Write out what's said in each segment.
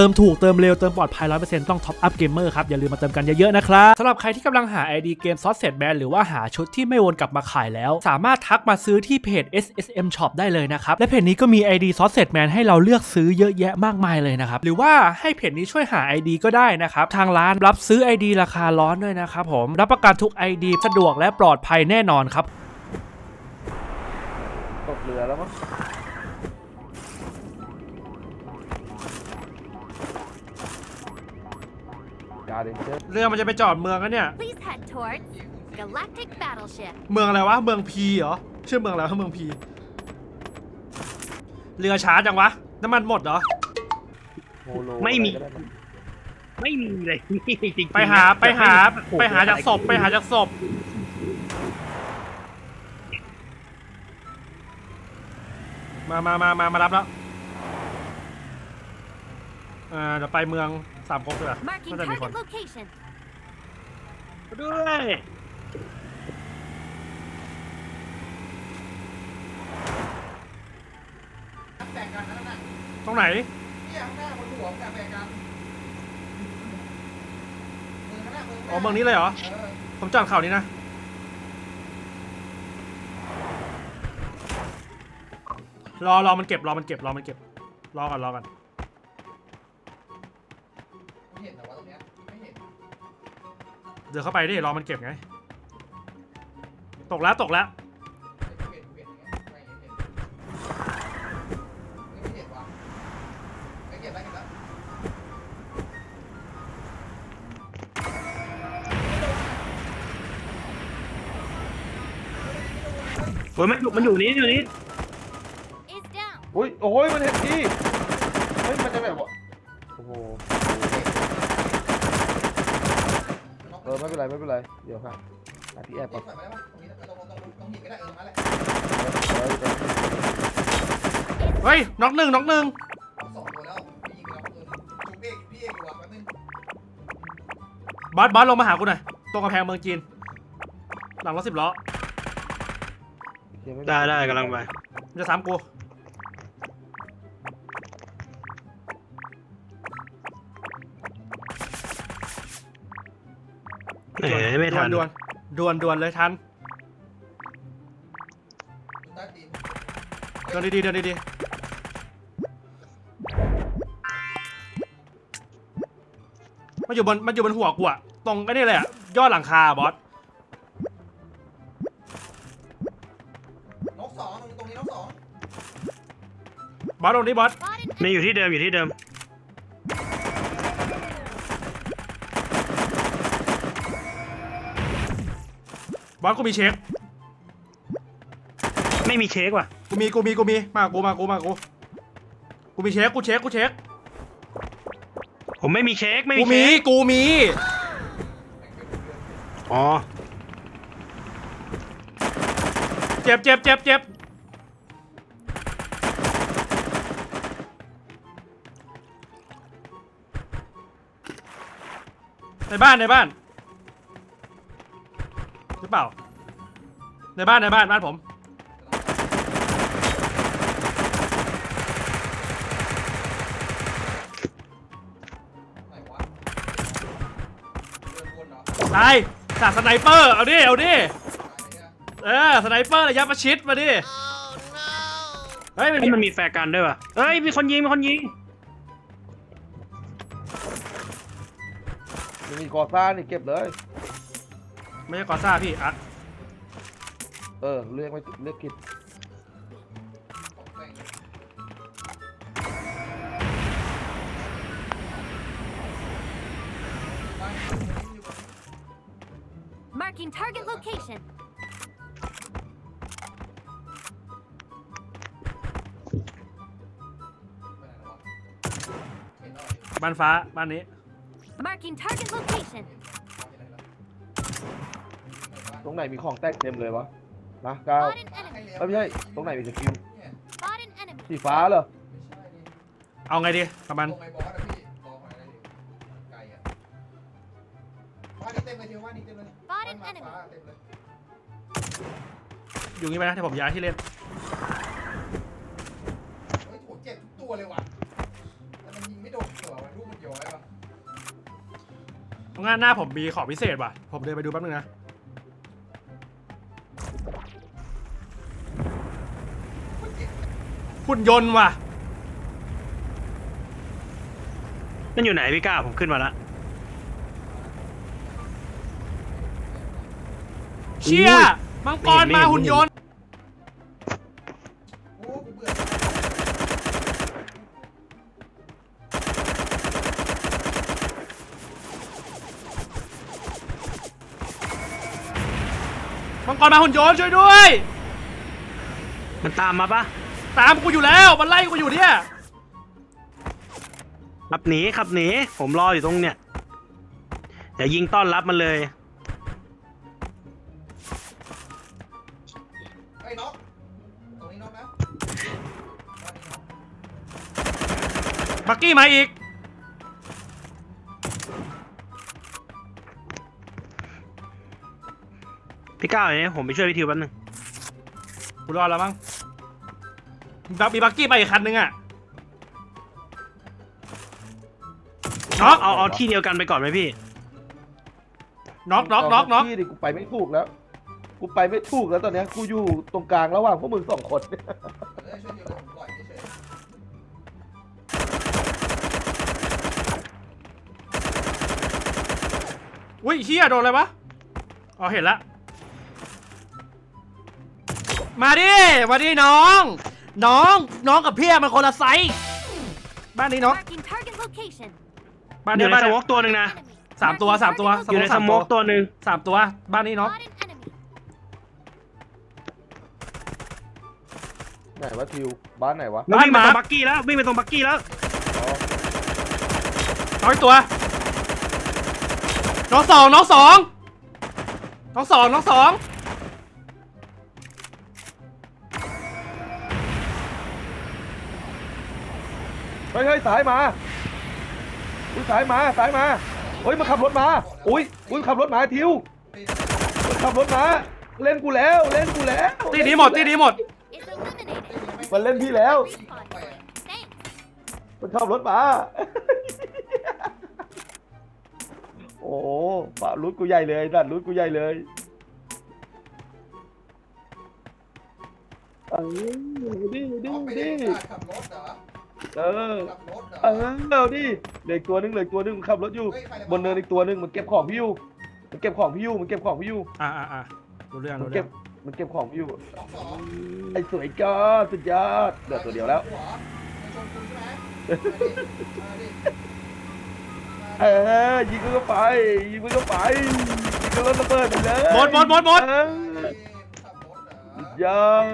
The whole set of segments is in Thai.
ติมถูกเติมเร็วเติมปลอดภัย100%ต้อง Top Up Gamer ครับ อย่าลืมมาเติมกันเยอะๆนะครับสำหรับใครที่กำลังหา ID เกมซอสเซตแบนหรือว่าหาชุดที่ไม่วนกลับมาขายแล้ว สามารถทักมาซื้อที่เพจ SSM Shop ได้เลยนะครับ และเพจนี้ก็มี ID ซอสเซตแมนให้เราเลือกซื้อเยอะแยะมากมายเลยนะครับหรือว่าให้เพจนี้ช่วยหา ID ก็ได้นะครับทางร้านรับซื้อ ID ราคาร้อนด้วยนะครับผมรับประกันทุก ID สะดวกและปลอดภัยแน่นอนครับตกเรือแล้วมั้ งยาเดนเจอร์เรือมันจะไปจอดเมืองกันเนี่ย Please head towards Galactic Battleship. เมืองอะไรวะ เมืองพีเหรอ ชื่อเมืองอะไรวะเมืองพี เรือช้าจังวะ น้ำมันหมดเหรอ โฮโลไม่มี อะรก็ด้นะไม่มีเลยจริงๆไปหานะไปหาโอ้โไปหาจากศพไปหาจากศพ มามามามามารับแล้ว อ่าเดี๋ยวไปเมือง สามก๊กดีกว่า Marking น่าจะมีคน target location. ด้วยตรงไหนอ๋อเมืองนี้เลยเหรอผมจอดข่าวนี้นะ รอรอมันเก็บรอมันเก็บรอมันเก็บ รอก่อนรอก่อน เดี๋ยวเข้าไปดิรอมันเก็บไง ตกแล้วตกแล้วไม่เห็นไม่เห็นอย่างเงี้ยไม่เห็นเห็นไม่เห็นว่ะไม่เก็บได้เก็บแล้วโอ้ยมันอยู่มันอยู่นี่อยู่นี่ Is down. อุ้ยโอ้ยมันเห็นที่เฮ้ยมันจะแบบว่าโอ้โหเออ ไม่เป็นไรไม่เป็นไร เดี๋ยวครับหาที่แอบก่อนเฮ้ยน็อกหนึ่งน็อกหนึ่งบอสบอสลงมาหากูหน่อยตรงกระแพงเมืองจีน หลังรถสิบล้อ ได้ได้กำลังไปจะสามกู แหมไม่ทันด่วนด่วนด่วนเลยทันอยู่ใต้ตีนเดินดีๆเดินดีๆมันอยู่บนมันอยู่บนหัวกูอะตรงไอ้นี่เลยอะยอดหลังคาอะบอสนกสองตรงตรงนี้นกสองบอสตรงนี้บอส Spotted ไม่อยู่ที่เดิมอยู่ที่เดิม บอสกูมีเช็ค ไม่มีเช็คว่ะกูมี กูมี กูมี มากู มากู มากู กูมีเช็ค กูเช็ค กูเช็ค ผมไม่มีเช็คไม่กูมีมี เช็คกูมี อ๋อเจ็บเจ็บเจ็บเจ็บในบ้านในบ้าน หรือเปล่า ในบ้านในบ้านบ้านผมไหนวะเดินวนเหรอตายจากสไนเปอร์ เอาดิ เอาดิตายเนี่ยเออ สไนเปอร์ระยะประชิดมาดิ เฮ้ย มันเฮ้มียมันมีแฟร์กันด้วยว่ะเอ้ย มีคนยิง มีคนยิงมันมีกอซ่านี่เก็บเลย ไม่ใช่กอซ่าพี่อะเออเลือกไม่เลือกผิดของแต่งบ้านอยู่อยู่กับ Marking target location. ไปไหนแล้ววะเห็นแล้วเหรอบ้านฟ้าบ้านนี้ Marking target location. ตรงไหนมีของแตกเต็มเลยวะนะก้าว Spot an ให้ enemy. แล้วเอ้ยไม่ใช่ ตรงไหนมีสกิลเนี่ย Spot an enemy. สีฟ้าเหรอไม่ใช่ดิเอาไงดีประมาณตรงไอ้บอสอะพี่รอหน่อยนะดิไกลอะบ้านนี้เต็มเลยเทียวบ้านนี้เต็มเลยบ้านมา enemy ฟ้าเต็มเลยอยู่งี้ไปนะเดี๋ยวผมย้ายที่เล่น เฮ้ยโหเจ็บทุกตัวเลยว่ะแต่มันยิงไม่โดนหัวมันลูกมันย้อยว่ะงานหน้าผมมีของพิเศษว่ะ ผมเดินไปดูแป๊บนึงนะ หุ่นยนต์ว่ะนั่นอยู่ไหนพี่ก้าผมขึ้นมาละเชี่ยมังกรมาหุ่นยนต์ โอ้กูเบื่อมังกรมาหุ่นยนต์ช่วยด้วย มันตามมาปะ ตามกูอยู่แล้วมันไล่กูอยู่เนี่ยขับหนีขับหนีผมรออยู่ตรงเนี้ยเดี๋ยวยิงต้อนรับมันเลยไอ้ยน็อกตรงนี้น็อกนะบ้านนี้น็อกบักกี้มาอีก พี่ก้าวอย่างนี้ผมไปช่วยพี่ทิวแป๊บนึงกูรอดแล้วมั้ง มีบักมีบักกี้มาอีกคันนึงอะน็อกเอาเอาที่เดียวกันไปก่อนไหมพี่น็อกน็อกน็อกน็อกที่ดิกูไปไม่ถูกแล้ว กูไปไม่ถูกแล้วตอนเนี้ยกูอยู่ตรงกลางระหว่างพวกมึงสองคนเอ้ยช่วยเดียวผมปล่อยเฉยอุ้ยเฮียโดนอะไรวะอ๋อเห็นละ มาดิมาดิน้อง น้อง น้องกับพี่มันคนละไซส์บ้านนี้น้อง Marking target location. บ้านอนี้ยู่ในบ้านสนี้โมกตัวหนึ่งนะ Enemy. สามตัว Marking สามตัว target อยู่ในสโมกตัวหนึ่งสามตัว บ้านนี้น้อง Spot an enemy. ไหนวะทิว บ้านไหนวะมันวิ่งไปตรงบักกี้แล้ววิ่งไปตรงบักกี้แล้ว อ๋อน้องอีกตัว น้องสองน้องสองน้องสองน้องสอง ฮ้ยเฮ้ยสายมาอุ้ยสายมาสายมาเฮ้ยมันขับรถมาอุ้ยอุ้ยขับรถมาทิวๆมันขับรถมาเล่นกูแล้วเล่นกูแล้วตีนี้หมดตีนี้หมด Is eliminated. มันเล่นพี่แล้ว Respawn point. Thanks. มันขับรถมา โอ้โหป่ารุดกูใหญ่เลยดัดรุดกูใหญ่เลยเออดิดิเอาไปดิเล่นการขับรถเหรอ เออ ขับรถเหรอเออเอาดิเหลืออกตัวนึงเหลืออกตัวนึงมันขับรถอยู่เฮ้ยใครจะบนเนินอีกตัวนึงมันเก็บของพี่อยู่ มันเก็บของพี่อยู่ มันเก็บของพี่อยู่ อ่าอ่าอ่ารู้เรื่องมันรู้เก็เรื่อบงมันเก็บของพี่อยู่ สองสองไอ้สวยจ้าสุดยอดเหลือตัวเดียวแล้วหัวในชมคุณใช่ไหมมาดิมาดิเออยิงมันก็ไป ยิงมันก็ไป ยิงมันก็ระเบิดไปเลยหมดหมดหมดหมด เออขับรถเหรสุอดยอด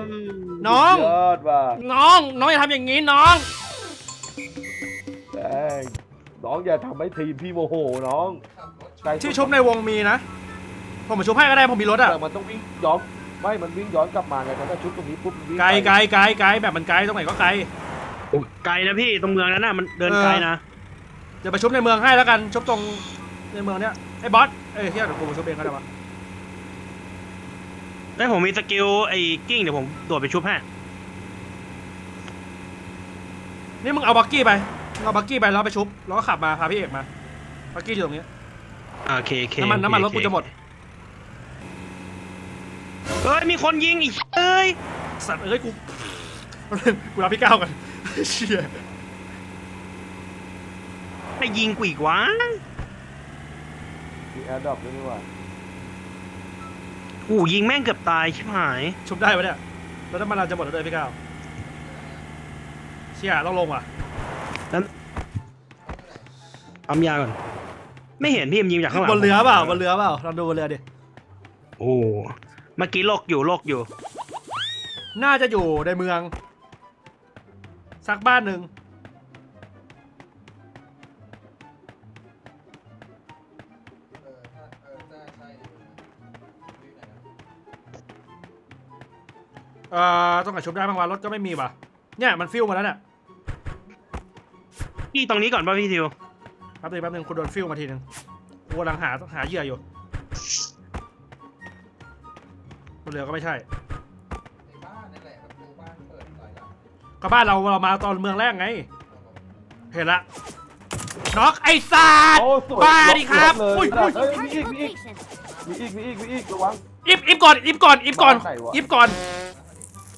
น้อง สุดยอดว่ะน้อง น้องอย่าทำอย่างนี้น้องแม่ง น้องอย่าทำให้ทีมพี่โมโหน้องขับรถใจที่ชุบในวงมีนะ ผมมาชุบให้ก็ได้ผมมีรถอะแต่มันต้องวิ่งย้อนไม่มันวิ่งย้อนกลับมาไงถ้าชุดตรงนี้ปุ๊บมันวิ่งไกลปไกลไกลไกลแบบมันไกลตรงไหนก็ไกลไกลนะพี่ตรงเมืองนั้นน่ะมันเดินไกลนะเดี๋ยวไปชุบในเมืองให้แล้วกันชุบตรงในเมืองเนี้ยไอ้บอสเอ้ยเฮียเดี๋ยวกูไปชุบเองก็ได้วะไอ้ยผมมีสกิลไอ้กิ้งเดี๋ยวผมโดดไปชุบให้นี่มึงเอาบักกี้ไปมึง เอาบักกี้ไปแล้วไปชุบ แล้วก็ขับมาพาพี่เอกมา บักกี้อยู่ตรงนี้อ่าโอเคโอเคน้ำมันน้ำมันรถกูจะหมดเอ้ย มีคนยิงอีกเอ้ย สัตว์เอ้ยกู กูรับพี่ก้าวกันเชี่ยไอ้ยิงกูอีกวะมีแอร์ดรอปด้วยนี่หว่ากูยิงแม่งเกือบตายชิบหาย ชุบได้ปะเนี่ย แล้วน้ำมันเราจะหมดแล้วด้วยพี่ก้าวเชี่ยต้องลงว่ะ นั้นปั๊มยาก่อน ไม่เห็นพี่มันยิงจากข้างหลังบนเรือเปล่าบนเรือเปล่าเราดูบนเรือดิโอ้เมื่อกี้โลกอยู่โลกอยู่ น่าจะอยู่ในเมืองสักบ้านหนึ่งเอ่อต้องไหนชุบได้บางวันรถก็ไม่มีป่ะเนี่ยมันฟิวมาแล้วเนี่ย พี่ตรงนี้ก่อนป่ะพี่ทิวแป๊บนึงแป๊บนึงคุณโดนฟิวมาทีนึงกูกำลังหาหาเหยื่ออยู่บนเรือก็ไม่ใช่ในบ้านนั่นแหละประตูบ้านเปิดหน่อยละก็บ้านเราเรามาตอนเมืองแรกไง เห็นละน็อกไอ้ซาดโอ้สวยบ้าดิครับเลยอุ้ยเฮ้ยมีอี Target กมีอีก location. มีอีกมีอีกมีอีกระวัง อิฟอิฟก่อนอิฟก่อนอิฟก่อนบ้านไหนวะ อิฟก่อน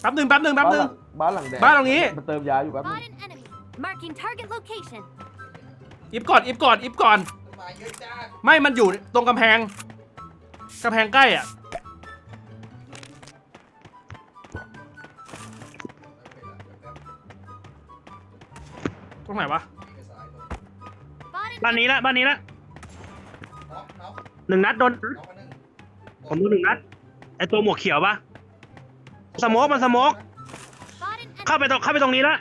แป๊บนึงแป๊บนึงแป๊บนึง บ้านหลังแดงบ้านหลังนี้ มันเติมยาอยู่แป๊บนึง Spot an enemy. Marking target location. อิฟก่อนอิฟก่อนอิฟก่อนต้นไม้เยอะจ้าไม่มันอยู่ตรงกำแพงกำแพงใกล้อะ ตรงไหนวะ Spotted บ้านนี้ละบ้านนี้ละน็อกน็อกหนึ่งนัดโดนน็อกมาหนึ่งผมโดนหนึ่งนัดไอตัวหมวกเขียวปะสโมกมันสโมก Spot an enemy. เข้าไปตรงเข้าไปตรงนี้ละ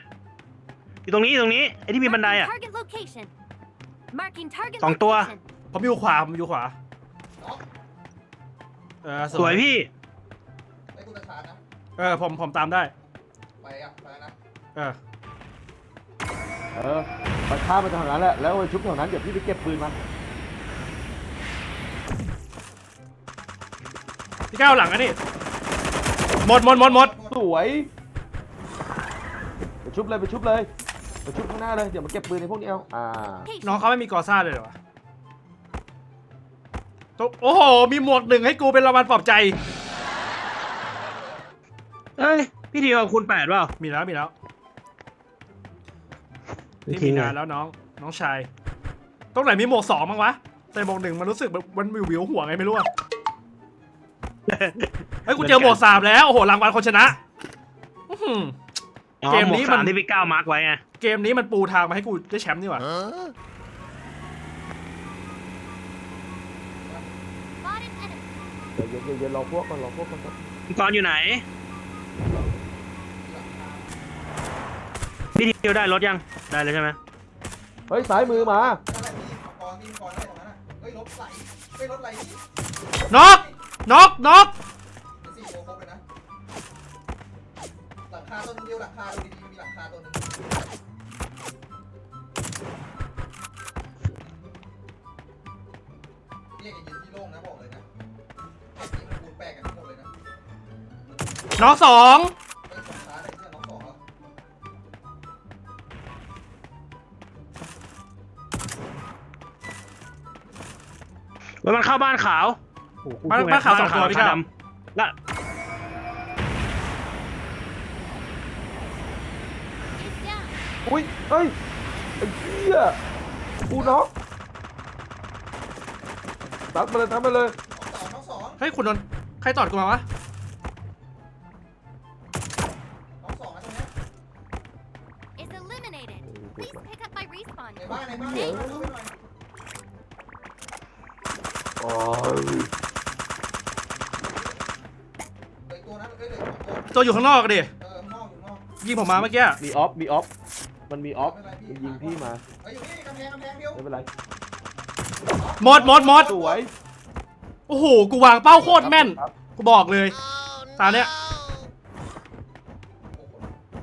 อยู่ตรงนี้อยู่ตรงนี้ไอที่มีบันได Marking อะ Target location. Marking target สองตัว location. ผมอยู่ขวาผมอยู่ขวาน็อกเออสวยพี่ไอ้กูจะชาร์จนะ เออผมผมตามได้ ไปอะไปนะเออเออไปฆ่ามันทางนั้นแหละ แล้วไปชุบแถวนั้นเดี๋ยวพี่ไปเก็บปืนมาพี่ก้าวหลังอันนี้หมดหมดหมดหมดสวย ไปชุบเลยไปชุบเลย ไปชุบข้างหน้าเลย เดี๋ยวมาเก็บปืนในพวกนี้เอาอ่าน้องเขาไม่มีกอซ่าเลยเหรอวะตุ๊โอ้โห มีหมวกหนึ่งให้กูเป็นรางวัลปลอบใจ เอ้ย พี่ทิวเอาคูณแปดเปล่า มีแล้วมีแล้วพี่ที่ทิมีวไงนานแล้วน้อง น้องชาย ตรงไหนมีหมวกสองบ้างวะแต่หมวกหนึ่งมันรู้สึกแบบมันวิววิวหัวไงไม่รู้อะเฮ้ยกูเจอหมวกสามแล้ว โอ้โหรางวัลคนชนะ อื้อหืออ๋อเกมหมวนี้กมันสามที่พี่ก้าวมาร์กไว้ไง เกมนี้มันปูทางมาให้กูได้แชมป์นี่หว่า Spotted enemy. เดี๋ยวเย็นๆเย็นๆรอพวกมันรอพวกมันก่อนมังกรอยู่ไหนพี่ทิวได้รถยัง ได้แล้วใช่ไหมเฮ้ยสายมือมาอะไรพี่กรนี่กรได้ตรงนั้นอะเฮ้ยรถไหลเฮ้ยรถไหลนี่น็อกน็อกน็อก น็อกสองเฮ้ยสองชาร์จไอ้ที่น้องสอง แล้วเฮ้ยมันเข้าบ้านขาวโอ้โหกูบ้านบ้านขาวสองตัวพี่ก้าวดำละ It's down. อุ้ยเฮ้ยไอ้เหี้ยกูน็อกตัดมาเลยตัดมาเลยน้องสองน้องสองเฮ้ยคุณนนท์ใครตอดกูมาวะ ตัวตัวอยู่ข้างนอกดิเออข้างนอกอยู่ข้างนอกยิงผมมาเมื่อกี้มีออฟ มีออฟ มันมีออฟมันยิงพี่มาเอ้ยอยู่นี่กำแพงกำแพงเดียวไม่เป็นไร หมดหมดหมดสวยโอ้โห กูวางเป้าโคตรแม่น ครับกูบอกเลย ตาเนี้ย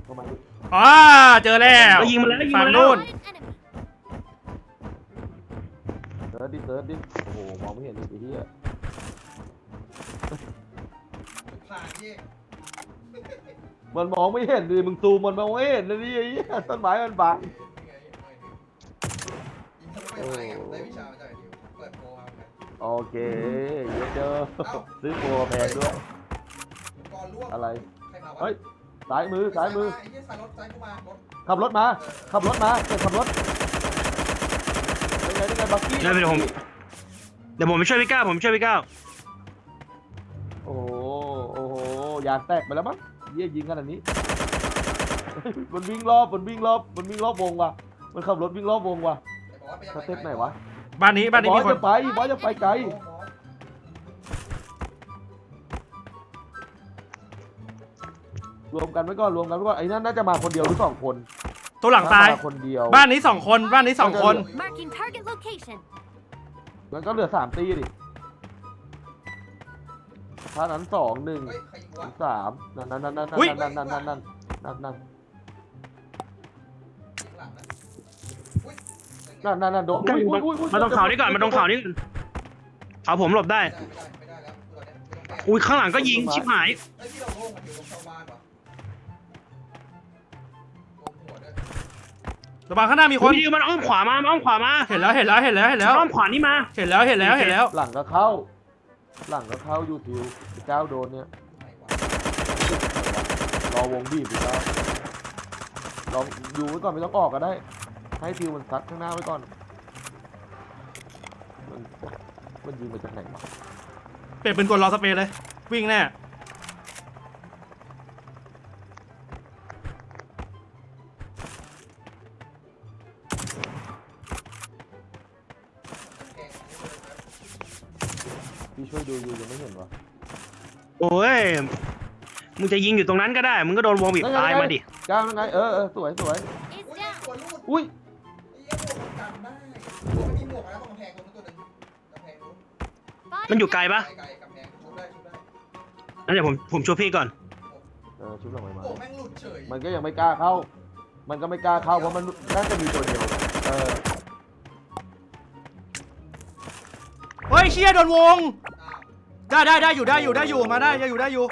เข้ามาดิอ่าเจอแล้วเฮ้ยยิงมาแล้วยิงฝั่มางแล้ว นู่น Spotted enemy. เซิร์ชดิเซิร์ชดิ โอ้โห มองไม่เห็นเลยไอ้เหี้ยผ่านพี่ มันมองไม่เห็นดิมึงซูมมันมองไม่เห็นเลยดิไอ้เหี้ยต้นไม้มันบังยิงทะลุไปไหนไงได้วิชามาจากไอ้ดิวเปิดโปรมาเหมือนกันโอเคเดี๋ยวเจอซื้อโปรแพงด้วย ก่อนล่วงอะไร ใครมาวะเฮ้ยสายมือสายมือ ไอ้เหี้ยสายรถสายกูมารถขับรถมา ขับรถมาเกิดขับรถเป็นไงเป็นไงบักกี้ได้ไปเดี๋ยวผม เดี๋ยวผมไปช่วยพี่ก้าวผมช่วยพี่ก้าวโอ้โหโอ้โหยางแตกไปแล้วมั้ง เยี่ยยิงขนาดนี้ มันวิ่งรอบมันวิ่งรอบมันวิ่งรอบวงว่ะ มันขับรถวิ่งรอบวงว่ะแต่บอกว่าไปยังสเต็ปไหนวะบ้านนี้บ้านนี้บอมีสคนจะไปบอสจะไปไกลโอ้โหรวมกันไว้ก่อนรวมกันไว้ก่อนไอ้นั่นน่าจะมาคนเดียวหรือสองคนตัวหลังตายถ้มคนเดียวบ้านนี้สองคนบ้านนี้สองคน Marking target location. มันก็เหลือสามตีดิถ้านั้นสองหนึ่ง เฮ้ยใคร ยิงวะสามนั่นนั่นนั่นนั่นอุ๊ย นั่นนั่นนั่นนั่นนั่นนั่นข้างหลังนะอุ้ยนั่นนั่นนั่นโดนใกล้อุ้ยอุ้ยอุ้ยมาตรงเขานี่ก่อนมาตรงเขานี่ก่อนเขาผมหลบได้ ไม่ได้ไม่ได้ไม่ได้แล้วตัวเนี้ยไม่ต้องแก้อุ้ยข้างหลังก็ยิงชิบหาย ไอ้ที่เราโล่งมันอยู่ตรงชาวบ้านปะโล่งหัวด้วยระวังข้างหน้ามีคอุ้นยดิวมันอ้อมขวามามันอ้อมขวามาเห็นแล้วเห็นแล้วเห็นแล้วเห็นแล้ว มันอ้อมขวานี่มา เห็นแล้วเห็นแล้วเห็นแล้ว หลังก็เข้า หลังก็เข้าอยู่ทิวไอ้เจ้าโดนเนี่ยไหนวะ รอวงบีบอีกแล้วลองอยู่ไว้ก่อนไม่ต้องออกก็ได้ ให้ทิวมันซัดข้างหน้าไว้ก่อน มันมันยิงมาจากไหนวะเปลี่ยนเป็นกลรอสเปรย์เลย วิ่งแน่แกงนี่เลยครับพี่ช่วยดูอยู่ยังไม่เห็นวะโอ้ย มึงจะยิงอยู่ตรงนั้นก็ได้ มึงก็โดนวงบีบตายมาดิก้าวยังไงเออเออสวยสวย Is อุ้ย down. ตัวรูดอุ้ยไอ้เหี้ยหมวกมันกันได้โอ้ยมันมีหมวกแล้วตรงกำแพงตรงนั้นตัวหนึงกำแพงนู้น Spotted มันอยู่ไกลปะไกลไกลกำแพงชุบได้ชุบได้งั้นเดี๋ยวผมผมช่วยพี่ก่อนเออชุบลงไปมาโอ้แม่งหลุดเฉยมันก็ยังไม่กล้าเข้า มันก็ไม่กล้าเข้าเพราะมันน่าจะมีตัวเดียวเออเฮ้ยเชี่ยโดนวงอ้าวได้ได้ได้อยู่ได้อยู่ได้อยู่มาได้ได้อยู่ได้อยู่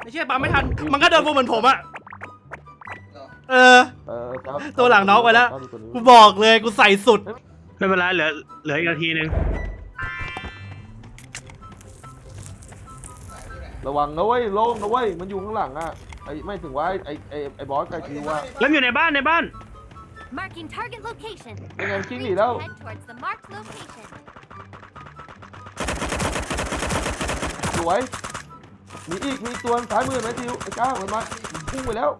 ไอ้เชี่ยปั๊มไม่ทัน มันก็เดินวงเหมือนผมอะเหรอเออ เออครับตัวหลังน็อกไปแล้วเข้าดูตัวนี้กูบอกเลยกูใส่สุด ไม่เป็นไรเหลือเหลืออีกนาทีหนึงไหนอยู่ไหนระวังนะเว้ยโล่งนะเว้ยมันอยู่ข้างหลังอะไอ้ไม่ถึงว่าไอ้ไอ้ไอ้บอสไก่คิวว่าแล้วอยู่ในบ้านในบ้าน Marking target location. ไม่งั้นกิ้งหนีแล้ว Head towards the marked location. สวย มีอีกมีตัวซ้ายมือไหมทิวไอ้ก้าวมันมาพุ่งไปแล้ว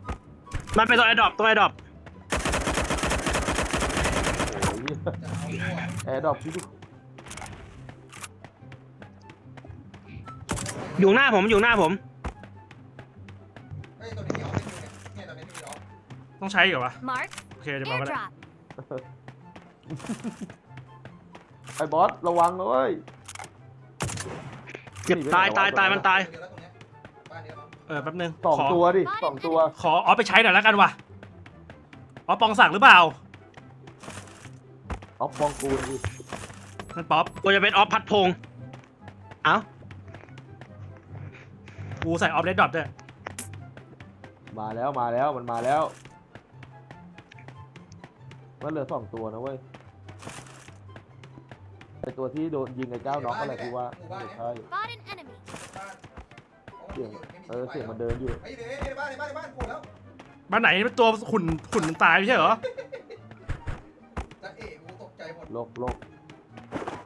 มันไปตัวไอ้ดรอปตัวไอ้ดรอปโอ้ยจะเอาพวกแอร์ดรอปที่ดูอยู่หน้าผมอยู่หน้าผม เฮ้ยตัวนี้มีออฟเป็นอยู่เนี่ยเนี่ยตัวนี้มีออฟต้องใช้เหรอวะ Mark. โอเคเดี๋ยวมาก็ได้ Airdrop. ไอ้บอสระวังนะเว้ยเจ็บตายตายตายมันตาย เดี๋ยวแล้วตรงเนี้ยบ้าน เนี้ยมั้งเออแป๊บนึงสองขอตัวดิสองตัวขอออฟไปใช้หน่อยแล้วกันว่ะออฟปองศักดิ์หรือเปล่าเอาปองกูดินั่นป๊อปตัวจะเป็นออฟพัดพงษ์เอ้ากูใส่ออฟเดดดอทด้วยมาแล้วมาแล้วมันมาแล้ว มันเหลือสองตัวนะเว้ยไอตัวที่โดนยิงไอ้เจ้าน็อกอะไรคือว่าไม่ใช่ Spot an enemy. บ้าน เสียงไม่มีเออไฟเสียงแล้วมันเดินอยู่เฮ้ยเดี๋ยวในบ้านในบ้านในบ้านโผล่แล้วบ้านไหนเป็นตัวขุนขุนมันตายไม่ใช่เหรอจะเอ๋กูตกใจหมดโลกโลก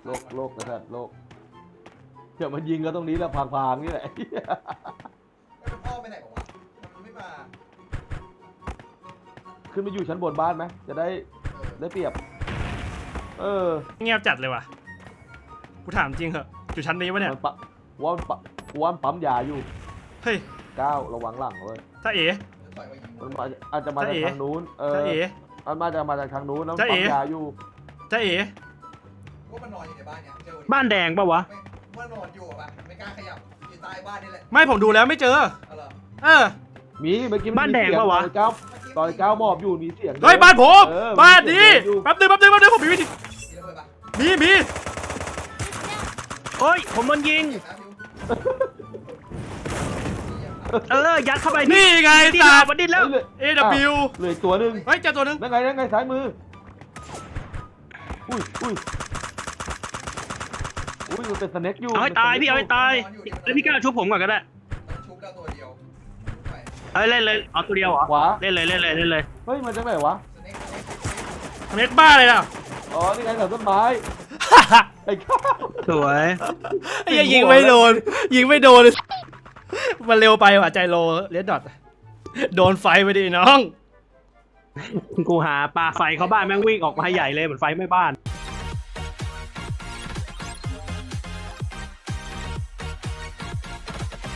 โลกโลกนะครับโลกเดี๋ยวมันยิงก็ตรงนี้แหละพางๆนี่แหละแล้วมันพ่อไปไหนบอกวะมันไม่มาขึ้นไปอยู่ชั้นบนบ้านไหมจะได้เออได้เปรียบ เออเงียบจัดเลยว่ะกูถามจริงเหอะอยู่ชั้นนี้วะเนี่ยมันปะว่า มันปะว่ามันปั๊มยาอยู่เฮ้ยก้าวระวังหลังเว้ยถ้าเอ๋เดี๋ยวต่อยว่ายิงมันมาอาจจะมาจากจ๊ะเอ๋ทางนู้นเออถ้าเอ๋มันมาจากมาจากทางนู้นแล้วมันจ๊ะเอ๋ปั๊มยาอยู่ถ้าเอ๋ว่ามันนอนอยู่ในบ้านเนี่ยเจอบ้านแดงปะวะไม่ว่านอนอยู่อะปะไม่กล้าขยับอยู่ใต้บ้านนี่แหละไม่ผมดูแล้วไม่เจอเอาเหรอเออมีเมื่อกี้มับ้านมีแดงเสียปะวะตอนเก้าตอนเก้าหมอบอยู่มีเสียงเฮ้ยบ้านผมเออบ้านนี้มีเสียงอยู่แป๊บนึงแป๊บนึงแป๊บนึงผมมีวิธีมีระเบิดปะมีมี Is down. เฮ้ยผมโดนยิง เจ็บนะพิวเออ ยัดเข้าไปนี่ไงดิ้นสัแล้วตว์มันดิ้นแล้วเฮ้ยเหลือ AW เหลืออีกตัวหนึ่งเฮ้ยเจอตัวหนึงนั่นไงนั่นไงซ้ายมือ อุ้ยอุ้ยอุ้ยมันเป็นสเน็กอยู่เอาให้ตายพี่เอาให้ตายแล้วพี่ก้าวชุบผมก่อนก็ได้ต้องชุบแล้วตัวเดียวชุบไปเอ้ยเล่นเลยเอาตัวเดียวเหรอขวาเล่นเลยเล่นเลยเล่นเลยเฮ้ยมาจากไหนวะสเน็กสเน็กสเน็กเม็ดบ้าเลยนะอ๋อนี่ไงแถวต้นไม้ ไอ้ข้าวสวยไอ้เหี้ยยิงไม่โดน ยิงไม่โดนเลยมันเร็วไปว่ะใจโลเลดดอทโดนไฟไปดิน้อง กูหาปลาไฟเข้าบ้านแม่งวิ่งออกมาใหญ่เลยเหมือนไฟไม่บ้าน